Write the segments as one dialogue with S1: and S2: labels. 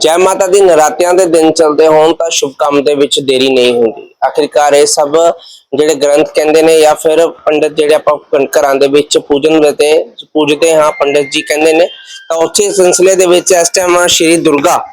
S1: ਜੈ ਮਾਤਾ ਦੀ ਨਰਾਤਿਆਂ ਦੇ ਦਿਨ ਚੱਲਦੇ ਹੋਣ ਤਾਂ ਸ਼ੁਭ ਕੰਮ ਦੇ ਵਿੱਚ ਦੇਰੀ ਨਹੀਂ ਹੁੰਦੀ। ਆਖਿਰਕਾਰ ਇਹ ਸਭ ਜਿਹੜੇ ਗ੍ਰੰਥ ਕਹਿੰਦੇ ਨੇ ਜਾਂ ਫਿਰ ਪੰਡਤ ਜਿਹੜੇ ਆਪਾਂ ਘ- ਘਰਾਂ ਦੇ ਵਿੱਚ ਪੂਜਨ ਤੇ, ਪੂਜਦੇ ਹਾਂ, ਪੰਡਤ ਜੀ ਕਹਿੰਦੇ ਨੇ, ਤਾਂ ਉੱਥੇ ਸਿਲਸਿਲੇ ਦੇ ਵਿੱਚ ਇਸ ਟਾਈਮ ਸ਼੍ਰੀ ਦੁਰਗਾ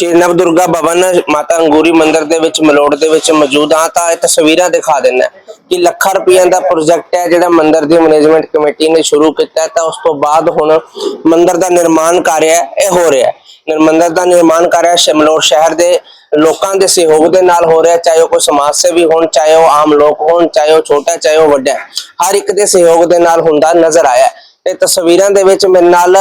S1: ਸ਼੍ਰੀ ਨਵ ਦੁਰਗਾ ਭਵਨ, ਮਾਤਾ ਅੰਗੂਰੀ ਮੰਦਿਰ ਦੇ ਵਿੱਚ ਮਲੋੜ ਦੇ ਵਿੱਚ ਮੌਜੂਦ ਹਾਂ, ਤਾਂ ਇਹ ਤਸਵੀਰਾਂ ਦਿਖਾ ਦਿੰਦਾ ਕਿ ਲੱਖਾਂ ਰੁਪਈਆ ਦਾ ਪ੍ਰੋਜੈਕਟ ਹੈ, ਜਿਹੜਾ ਮੰਦਿਰ ਦੀ ਮੈਨੇਜਮੈਂਟ ਕਮੇਟੀ ਨੇ ਸ਼ੁਰੂ ਕੀਤਾ ਤਾਂ ਉਸ ਤੋਂ ਬਾਅਦ ਹੁਣ ਮੰਦਿਰ ਦਾ ਨਿਰਮਾਣ ਕਾਰਿਆ ਇਹ ਹੋ ਰਿਹਾ ਹੈ ਮੰਦਿਰ ਦਾ ਨਿਰਮਾਣ ਕਾਰਜ ਸ਼ਮਲੋਰ ਸ਼ਹਿਰ ਦੇ ਲੋਕਾਂ ਦੇ ਸਹਿਯੋਗ ਦੇ ਨਾਲ ਹੋ ਰਿਹਾ ਚਾਹੇ ਉਹ ਕੋਈ ਸਮਾਜ ਸੇਵੀ ਹੋਣ, ਚਾਹੇ ਉਹ ਆਮ ਲੋਕ ਹੋਣ, ਚਾਹੇ ਉਹ ਛੋਟਾ ਚਾਹੇ ਉਹ ਵੱਡਾ ਹਰ ਇੱਕ ਦੇ ਸਹਿਯੋਗ ਦੇ ਨਾਲ ਹੁੰਦਾ ਨਜ਼ਰ ਆਇਆ ਹੈ। ਤੇ ਤਸਵੀਰਾਂ ਦੇ ਵਿੱਚ ਮੇਰੇ ਨਾਲ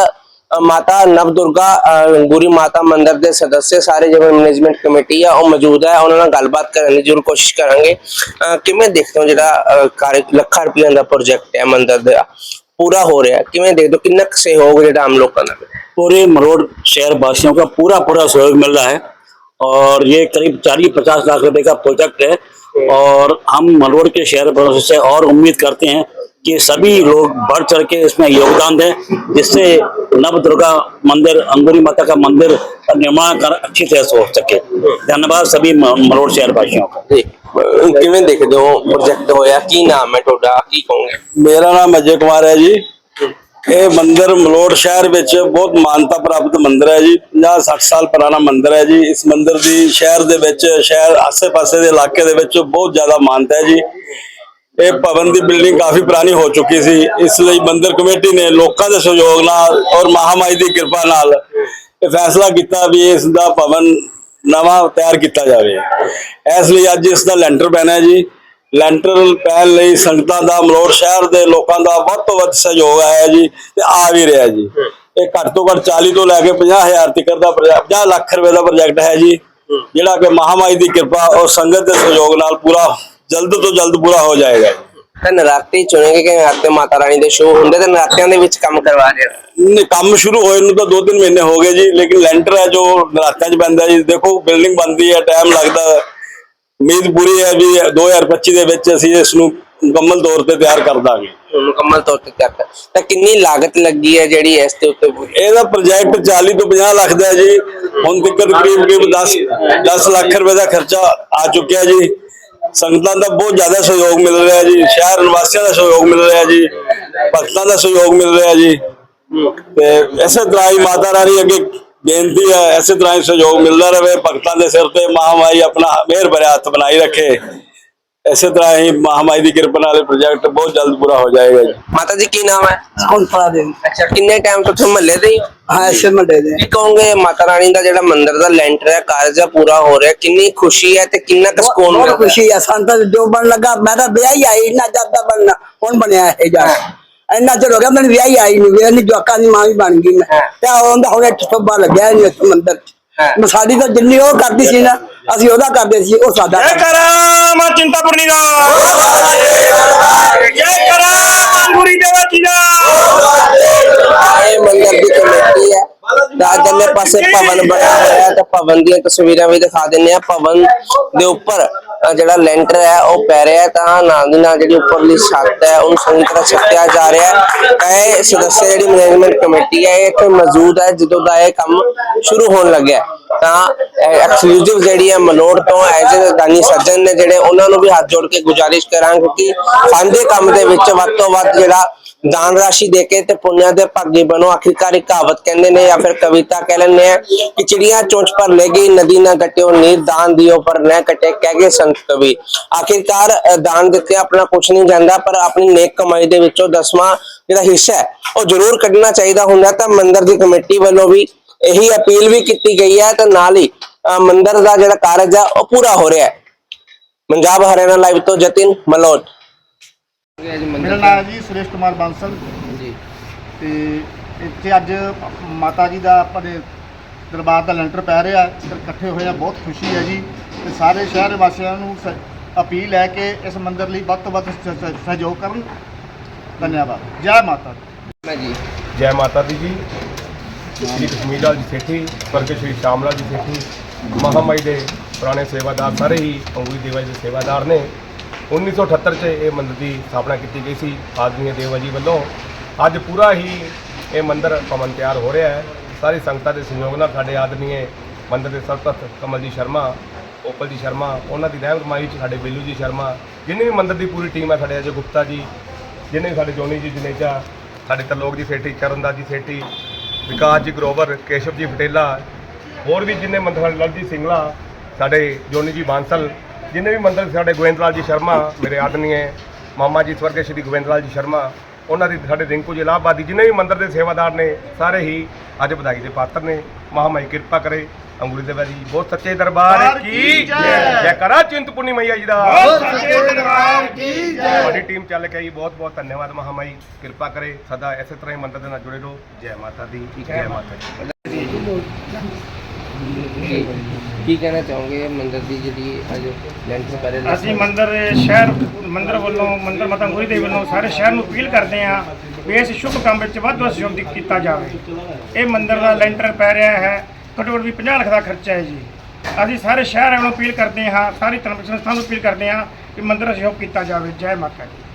S1: ਮਾਤਾ ਨਵ ਦੁਰਗਾ ਅ, ਗੁਰੀ ਮਾਤਾ ਮੰਦਿਰ ਦੇ ਸਦੱਸਿਆ ਸਾਰੇ ਜਿਵੇਂ ਮੈਨੇਜਮੈਂਟ ਕਮੇਟੀ ਆ ਉਹ ਮੌਜੂਦ ਹੈ ਉਹਨਾਂ ਨਾਲ ਗੱਲਬਾਤ ਕਰਨ ਦੀ ਜ਼ਰੂਰ ਕੋਸ਼ਿਸ਼ ਕਰਾਂਗੇ ਅ, ਕਿਵੇਂ ਦੇਖਦੇ ਹੋ ਜਿਹੜਾ ਅ, ਕਾਰਜ ਲੱਖਾਂ ਰੁਪਈਆ ਦਾ ਪ੍ਰੋਜੈਕਟ ਹੈ ਮੰਦਿਰ ਦਾ ਪੂਰਾ ਹੋ ਰਿਹਾ ਕਿਵੇਂ ਦੇਖਦੇ ਹੋ ਕਿੰਨਾ ਕੁ ਸਹਿਯੋਗ ਜਿਹੜਾ ਆਮ ਲੋਕਾਂ ਦਾ ਮਿਲਿਆ?
S2: पूरे मरोड़ शहर वासियों का पूरा पूरा सहयोग मिल रहा है और ये करीब चालीस पचास लाख रुपए का प्रोजेक्ट है और हम मरोड़ के शहर वासियों से और उम्मीद करते हैं कि सभी लोग बढ़ चढ़ के इसमें योगदान दें जिससे नव दुर्गा मंदिर अंगूरी माता का मंदिर का निर्माण कर अच्छी तरह से हो सके धन्यवाद सभी म- मरोड़ शहर वासियों का
S1: ਜੀ ਅ, ਕਿਵੇਂ ਦੇਖਦੇ ਹੋ ਪ੍ਰੋਜੈਕਟ ਹੋਇਆ ਕੀ ਨਾਮ ਹੈ ਤੁਹਾਡਾ ਕੀ ਕਹੋਗੇ
S3: ਮੇਰਾ ਨਾਮ ਅਜੇ ਕੁਮਾਰ ਹੈ ਜੀ ਇਹ ਮੰਦਿਰ ਮਲੋੜ ਸ਼ਹਿਰ ਵਿੱਚ ਬਹੁਤ ਮਾਨਤਾ ਪ੍ਰਾਪਤ ਮੰਦਿਰ ਹੈ ਜੀ 50 60 ਸਾਲ ਪੁਰਾਣਾ ਮੰਦਿਰ ਹੈ ਜੀ। ਇਸ ਮੰਦਿਰ ਦੀ ਸ਼ਹਿਰ ਦੇ ਵਿੱਚ, ਸ਼ਹਿਰ ਆਸੇ-ਪਾਸੇ ਦੇ ਇਲਾਕੇ ਦੇ ਵਿੱਚ ਬਹੁਤ ਜ਼ਿਆਦਾ ਮਾਨਤਾ ਹੈ ਜੀ। ਇਹ ਭਵਨ ਦੀ ਬਿਲਡਿੰਗ ਕਾਫੀ ਪੁਰਾਣੀ ਹੋ ਚੁੱਕੀ ਸੀ। ਇਸ ਲਈ ਮੰਦਿਰ ਕਮੇਟੀ ਨੇ ਲੋਕਾਂ ਦੇ ਸਹਿਯੋਗ ਨਾਲ ਔਰ ਮਹਾਮਾਈ ਦੀ ਕਿਰਪਾ ਨਾਲ ਇਹ ਫੈਸਲਾ ਕੀਤਾ ਵੀ ਇਸ ਦਾ ਭਵਨ ਨਵਾਂ ਤਿਆਰ ਕੀਤਾ ਜਾਵੇ। ਇਸ ਲਈ ਅੱਜ ਇਸ ਦਾ ਲੈਂਟਰ ਪੈਣਾ ਹੈ ਜੀ। ਲੈਂਟਰ ਪੈਣ ਲਈ ਸੰਗਤਾਂ ਦਾ ਮਲੋੜ ਸ਼ਹਿਰ ਦੇ ਲੋਕਾਂ ਦਾ ਵੱਧ ਤੋਂ ਵੱਧ ਸਹਿਯੋਗ ਆਇਆ ਜੀ ਤੇ ਆ ਵੀ ਰਿਹਾ ਜੀ। ਇਹ ਘੱਟ ਤੋਂ ਘੱਟ 40 ਤੋਂ ਲੈ ਕੇ 50000 ਤੱਕ ਦਾ ਪ੍ਰੋਜੈਕਟ 50 ਲੱਖ ਰੁਪਏ ਦਾ ਪ੍ਰੋਜੈਕਟ ਹੈ ਜੀ। ਜਿਹੜਾ ਕਿ ਮਹਾਮਾਈ ਦੀ ਕਿਰਪਾ ਔਰ ਸੰਗਤ ਦੇ ਸਹਿਯੋਗ ਨਾਲ ਪੂਰਾ ਜਲਦ ਤੋਂ ਜਲਦ ਪੂਰਾ ਹੋ ਜਾਏਗਾ
S1: ਤਾਂ ਨਰਾਤੇ ਚੁਣੇਗੇ ਕਿ ਨਰਾਤੇ ਮਾਤਾ ਰਾਣੀ ਦੇ ਸ਼ੋਅ ਹੁੰਦੇ ਤਾਂ ਨਰਾਤਿਆਂ ਦੇ ਵਿੱਚ ਕੰਮ ਕਰਵਾ ਰਹੇ
S3: ਨੇ ਕੰਮ ਸ਼ੁਰੂ ਹੋਏ ਨੂੰ ਤਾਂ 2-3 ਮਹੀਨੇ ਹੋ ਗਏ ਜੀ ਲੇਕਿਨ ਲੈਂਟਰ ਹੈ ਜੋ ਨਰਾਤਿਆਂ 'ਚ ਪੈਂਦਾ ਜੀ। ਦੇਖੋ ਬਿਲਡਿੰਗ ਬਣਦੀ ਹੈ ਟਾਈਮ ਲੱਗਦਾ। ਉਮੀਦ ਪੂਰੀ ਹੈ ਵੀ 2025 ਦੇ ਵਿੱਚ ਅਸੀਂ ਇਸ ਨੂੰ ਮੁਕੰਮਲ ਤੌਰ ਤੇ ਤਿਆਰ ਕਰ ਦਾਂਗੇ।
S1: ਮੁਕੰਮਲ ਤੌਰ ਤੇ ਤਿਆਰ ਕਰ ਤਾਂ ਕਿੰਨੀ ਲਾਗਤ ਲੱਗੀ ਹੈ ਜਿਹੜੀ ਇਸ ਦੇ ਉੱਤੇ?
S3: ਇਹਦਾ ਪ੍ਰੋਜੈਕਟ 40 ਤੋਂ 50 ਲੱਖ ਦਾ ਹੈ ਜੀ। ਹੁਣ ਤੱਕ ਕਰੀਬ ਕਰੀਬ 10 10 ਲੱਖ ਰੁਪਏ ਦਾ ਖਰਚਾ ਆ ਚੁੱਕਿਆ ਜੀ। ਸੰਗਤਾਂ ਦਾ ਬਹੁਤ ਜ਼ਿਆਦਾ ਸਹਿਯੋਗ ਮਿਲ ਰਿਹਾ ਜੀ। ਸ਼ਹਿਰ ਨਿਵਾਸੀਆਂ ਦਾ ਸਹਿਯੋਗ ਮਿਲ ਰਿਹਾ ਜੀ। ਭਗਤਾਂ ਦਾ ਸਹਿਯੋਗ ਮਿਲ ਰਿਹਾ ਜੀ। ਤੇ ਤਰ੍ਹਾਂ ਹੀ ਮਾਤਾ ਰਾਣੀ ਅੱਗੇ ਬੇਨਤੀ ਹੈ ਇਸੇ ਤਰ੍ਹਾਂ ਹੀ ਸਹਿਯੋਗ ਮਿਲਦਾ ਰਹੇ ਭਗਤਾਂ ਦੇ ਸਿਰ ਤੇ ਮਹਾਮਾਈ ਆਪਣਾ ਮਿਹਰ ਭਰਿਆ ਹੱਥ ਬਣਾਈ ਰੱਖੇ। ਇਸੇ ਤਰ੍ਹਾਂ ਹੀ ਮਹਾਮਾਈ ਦੀ ਕਿਰਪਾ ਨਾਲ ਇਹ ਪ੍ਰੋਜੈਕਟ ਬਹੁਤ ਜਲਦ ਪੂਰਾ ਹੋ ਜਾਏਗਾ ਜੀ।
S1: ਮਾਤਾ ਜੀ ਕੀ ਨਾਮ ਹੈ?
S4: ਹੁਣ ਦੇ
S1: ਅੱਛਾ ਕਿੰਨੇ ਟਾਈਮ ਤੋਂ ਤੁਸੀਂ ਮਹੱਲੇ ਦੇ ਹੀ ਹੋ?
S4: ਹਾਂ ਇਸੇ ਮੰਡੇ ਦੇ।
S1: ਕੀ ਕਹੋਗੇ ਮਾਤਾ ਰਾਣੀ ਦਾ ਜਿਹੜਾ ਮੰਦਿਰ ਦਾ ਲੈਂਟਰ ਹੈ ਕਾਰਜ ਹੈ ਪੂਰਾ ਹੋ ਰਿਹਾ ਕਿੰਨੀ ਖੁਸ਼ੀ ਹੈ ਤੇ ਕਿੰਨਾ ਕੁ ਸਕੂਨ
S4: ਬਹੁਤ? ਖੁਸ਼ੀ ਹੈ ਸਾਨੂੰ ਤਾਂ ਜੋ ਬਣ ਲੱਗਾ ਮੈਂ ਤਾਂ ਵਿਆਹ ਹੀ ਆਈ ਨਾ ਜਾਂਦਾ ਬਣਨਾ ਹੁਣ ਬਣਿਆ ਇਹ ਜਾ ਇੰਨਾ ਚਿਰ ਹੋ ਗਿਆ ਮੈਨੂੰ ਵਿਆਹੀ ਆਈ ਨਹੀਂ ਵਿਆਹ ਨਹੀਂ ਜਵਾਕਾਂ ਦੀ ਮਾਂ ਵੀ ਬਣ ਗਈ ਮੈਂ। ਤੇ ਉਹਦਾ ਹੁਣ ਇੱਕ ਸੋਭਾ ਲੱਗਿਆ ਨਹੀਂ ਇਸ ਮੰਦਰ ਚ। ਸਾਡੀ ਤਾਂ ਜਿੰਨੀ ਉਹ ਕਰਦੀ ਸੀ ਨਾ ਅਸੀਂ ਉਹਦਾ ਕਰਦੇ ਸੀ ਉਹ ਸਾਡਾ
S2: ਜੈ
S1: ਕਰਾਮ ਚਿੰਤਾਪੁਰਨੀ ਦਾ। ਜੈ ਕਰਾਮ ਰਾਜਲੇ ਪਾਸੇ ਭਵਨ ਬਣਿਆ ਹੋਇਆ ਹੈ ਤਾਂ ਭਵਨ ਦੀਆਂ ਤਸਵੀਰਾਂ ਵੀ ਦਿਖਾ ਦਿੰਨੇ ਆ ਭਵਨ ਦੇ ਉੱਪਰ ਅ, ਜਿਹੜਾ ਲੈਂਟਰ ਹੈ ਉਹ ਪੈ ਰਿਹਾ ਹੈ ਤਾਂ ਨਾਲ ਦੀ ਨਾਲ ਜਿਹੜੀ ਉੱਪਰਲੀ ਛੱਤ ਹੈ ਉਹਨੂੰ ਸਹੀ ਤਰ੍ਹਾਂ ਛੱਤਿਆ ਜਾ ਰਿਹਾ ਹੈ ਤਾਂ ਇਹ ਸਦੱਸਿਆ ਜਿਹੜੀ ਮੈਨੇਜਮੈਂਟ ਕਮੇਟੀ ਹੈ ਇਹ ਇੱਥੇ ਮੌਜੂਦ ਹੈ ਜਦੋਂ ਦਾ ਇਹ ਕੰਮ ਸ਼ੁਰੂ ਹੋਣ ਲੱਗਿਆ ਹੈ। ਤਾਂ ਐਕਸਕਲੂਸਿਵ ਜਿਹੜੀ ਹੈ ਮਲੋੜ ਤੋਂ ਐਜ ਦਾਨੀ ਸੱਜਣ ਨੇ ਜਿਹੜੇ ਉਹਨਾਂ ਨੂੰ ਵੀ ਹੱਥ ਜੋੜ ਕੇ ਗੁਜ਼ਾਰਿਸ਼ ਕਰਾਂਗੇ ਕਿਉਂਕਿ ਸਾਂਝੇ ਕੰਮ ਦੇ ਵਿੱਚ ਵੱਧ ਤੋਂ ਵੱਧ ਜਿਹੜਾ ਦਾਨ ਰਾਸ਼ੀ ਦੇ ਕੇ ਤੇ ਪੁੰਨਿਆ ਦੇ ਭਾਗੀ ਬਣੋ ਆਖਿਰਕਾਰ ਇੱਕ ਕਹਾਵਤ ਕਹਿੰਦੇ ਨੇ ਜਾਂ ਫਿਰ ਕਵਿਤਾ ਕਹਿ ਲੈਂਦੇ ਆ ਕਿ ਚਿੜੀਆਂ ਚੋਂਚ ਪਰ ਲੈ ਗਈ ਨਦੀ ਨਾ ਕਟਿਓ ਨੀਰ ਦਾਨ ਦਿਓ ਪਰ ਨਾ ਕਟੇ ਕਹਿ ਗਏ ਸੰਤ ਕਵੀ ਆਖਿਰਕਾਰ ਦਾਨ ਦਿੱਤੇ ਆਪਣਾ ਕੁਝ ਨਹੀਂ ਜਾਂਦਾ ਪਰ ਆਪਣੀ ਨੇਕ ਕਮਾਈ ਦੇ ਵਿੱਚੋਂ ਦਸਵਾਂ ਜਿਹੜਾ ਹਿੱਸਾ ਹੈ ਉਹ ਜ਼ਰੂਰ ਕੱਢਣਾ ਚਾਹੀਦਾ ਹੁੰਦਾ ਤਾਂ ਮੰਦਿਰ ਦੀ ਕਮੇਟੀ ਵੱਲੋਂ ਵੀ ਇਹੀ ਅਪੀਲ ਵੀ ਕੀਤੀ ਗਈ ਹੈ ਤੇ ਨਾਲ ਹੀ ਅ, ਮੰਦਿਰ ਦਾ ਜਿਹੜਾ ਕਾਰਜ ਹੈ ਉਹ ਪੂਰਾ ਹੋ ਰਿਹਾ ਹੈ ਪੰਜਾਬ ਹਰਿਆਣਾ ਲਾਈਵ ਤੋਂ ਜਤਿਨ ਮਲੋਟ
S5: ਮੇਰਾ ਨਾਮ ਹੈ ਜੀ ਸੁਰੇਸ਼ ਕੁਮਾਰ ਬਾਂਸਲ।
S1: ਜੀ।
S5: ਤੇ ਇੱਥੇ ਅੱਜ ਮਾਤਾ ਜੀ ਦਾ ਆਪਣੇ ਦਰਬਾਰ ਦਾ ਲੈਂਟਰ ਪੈ ਰਿਹਾ। ਇੱਧਰ ਇਕੱਠੇ ਹੋਏ ਆ ਬਹੁਤ ਖੁਸ਼ੀ ਹੈ ਜੀ। ਤੇ ਸਾਰੇ ਸ਼ਹਿਰ ਵਾਸੀਆਂ ਨੂੰ ਸ- ਅਪੀਲ ਹੈ ਕਿ ਇਸ ਮੰਦਿਰ ਲਈ ਵੱਧ ਤੋਂ ਵੱਧ ਸ- ਸ- ਸਹਿਯੋਗ ਕਰਨ। ਧੰਨਵਾਦ। ਜੈ ਮਾਤਾ ਦੀ।
S1: ਮੈਂ ਜੀ।
S6: ਜੈ ਮਾਤਾ ਦੀ ਜੀ। ਸ਼੍ਰੀ ਕਸ਼ਮੀਰ ਲਾਲ ਜੀ ਸੇਠੀ ਵਰਗੇ ਸ਼੍ਰੀ ਸ਼ਾਮ ਲਾਲ ਜੀ ਸੇਠੀ। ਮਹਾਮਾਈ ਦੇ ਪੁਰਾਣੇ ਸੇਵਾਦਾਰ ਸਾਰੇ ਹੀ ਅੰਗੂਰੀ ਦੇਵਾ ਜੀ ਦੇ ਸੇਵਾਦਾਰ ਨੇ। 1978 ਚ ਇਹ ਮੰਦਿਰ ਦੀ ਸਥਾਪਨਾ ਕੀਤੀ ਗਈ ਸੀ ਆਦਮੀ ਦੇਵਾ ਜੀ ਵੱਲੋਂ। ਅੱਜ ਪੂਰਾ ਹੀ ਇਹ ਮੰਦਿਰ ਪਵਨ ਤਿਆਰ ਹੋ ਰਿਹਾ ਹੈ। ਸਾਰੀ ਸੰਗਤਾਂ ਦੇ ਸਹਿਯੋਗ ਨਾਲ ਸਾਡੇ ਆਦਮੀਏ ਮੰਦਰ ਦੇ ਸਰਪ੍ਰਸਤ ਕਮਲ ਜੀ ਸ਼ਰਮਾ ਓਪਲ ਜੀ ਸ਼ਰਮਾ, ਉਹਨਾਂ ਦੀ ਰਹਿਨੁਮਾਈ ਚ ਸਾਡੇ ਬਿੱਲੂ ਜੀ ਸ਼ਰਮਾ, ਜਿੰਨੀ ਵੀ ਮੰਦਰ ਦੀ ਪੂਰੀ ਟੀਮ ਹੈ ਸਾਡੇ ਅਜੇ ਗੁਪਤਾ ਜੀ, ਜਿੰਨੇ ਵੀ ਸਾਡੇ ਜੋਨੀ ਜੀ, ਜਨੇਜਾ, ਸਾਡੇ ਤਰਲੋਕ ਜੀ ਸੇਠੀ, ਚਰਨਦਾਸ ਜੀ ਸੇਠੀ, ਵਿਕਾਸ ਜੀ ਗਰੋਵਰ, ਕੇਸ਼ਵ ਜੀ ਪਟੇਲਾ, ਹੋਰ ਵੀ ਜਿੰਨੇ ਮੰਦਰ ਸਾਡੇ ਲਵਜੀਤ ਸਿੰਘਲਾ ਸਾਡੇ ਜੋਨੀ ਜੀ ਬਾਂਸਲ ਜਿੰਨੇ ਵੀ ਮੰਦਰ ਸਾਡੇ ਗੋਬਿੰਦਲਾਲ ਜੀ ਸ਼ਰਮਾ ਮੇਰੇ ਆਦਮੀਏ ਮਾਮਾ ਜੀ ਸਵਰਗੇ ਸ਼੍ਰੀ ਗੋਬਿੰਦਲਾਲ ਜੀ ਸ਼ਰਮਾ ਉਹਨਾਂ ਦੀ ਸਾਡੇ ਰਿੰਕੂ ਜੀ ਇਲਾਹਾਬਾਦੀ ਜਿੰਨੇ ਵੀ ਮੰਦਰ ਦੇ ਸੇਵਾਦਾਰ ਨੇ ਸਾਰੇ ਹੀ ਅੱਜ ਵਧਾਈ ਦੇ ਪਾਤਰ ਨੇ। ਮਹਾਮਾਈ ਕਿਰਪਾ ਕਰੇ ਅੰਗੂਰੀ ਦੇ ਵਾਰੀ ਬਹੁਤ ਸੱਚੇ ਦਰਬਾਰ ਕੀ ਜੈ। ਜੈ। ਕਰਾ ਚਿੰਤਪੁਰਨੀ ਮਈਆ ਜੀ ਦਾ। ਬਹੁਤ ਸੱਚੇ ਦਰਬਾਰ ਕੀ ਜੈ। ਤੁਹਾਡੀ ਟੀਮ ਚੱਲ ਕੇ ਆਈ ਬਹੁਤ ਬਹੁਤ ਧੰਨਵਾਦ ਮਹਾਮਾਈ ਕਿਰਪਾ ਕਰੇ ਸਦਾ ਇਸੇ ਤਰ੍ਹਾਂ ਹੀ ਮੰਦਰ ਦੇ ਨਾਲ ਜੁੜੇ ਰਹੋ। ਜੈ ਮਾਤਾ ਦੀ ਜੈ ਮਾਤਾ ਦੀ।
S1: ਜੀ ਕੀ ਕਹਿਣਾ ਚਾਹੋਗੇ ਮੰਦਰ ਦੀ ਜਿਹੜੀ ਅੱਜ ਲੈਂਟਰ ਪਹਿਲੇ
S7: ਅਸੀਂ ਮੰਦਰ, ਸ਼ਹਿਰ, ਮੰਦਰ ਵੱਲੋਂ, ਮੰਦਰ ਮਾਤਾ ਗੁਰੀ ਦੇਵੀ ਵੱਲੋਂ ਸਾਰੇ ਸ਼ਹਿਰ ਨੂੰ ਅਪੀਲ ਕਰਦੇ ਹਾਂ ਵੀ ਇਸ ਸ਼ੁਭ ਕੰਮ ਵਿੱਚ ਵੱਧ ਤੋਂ ਵੱਧ ਸਹਿਯੋਗ ਕੀਤਾ ਜਾਵੇ। ਇਹ ਮੰਦਰ ਦਾ ਲੈਂਟਰ ਪੈ ਰਿਹਾ ਹੈ। ਘੱਟੋ ਘੱਟ ਵੀ 50 ਲੱਖ ਦਾ ਖਰਚਾ ਹੈ ਜੀ। ਅਸੀਂ ਸਾਰੇ ਸ਼ਹਿਰ ਨੂੰ ਅਪੀਲ ਕਰਦੇ ਹਾਂ, ਸਾਰੀ ਧਰਮ ਸੰਸਥਾ ਨੂੰ ਅਪੀਲ ਕਰਦੇ ਹਾਂ ਕਿ ਮੰਦਰ ਦਾ ਸਹਿਯੋਗ ਕੀਤਾ ਜਾਵੇ। ਜੈ ਮਾਤਾ ਦੀ।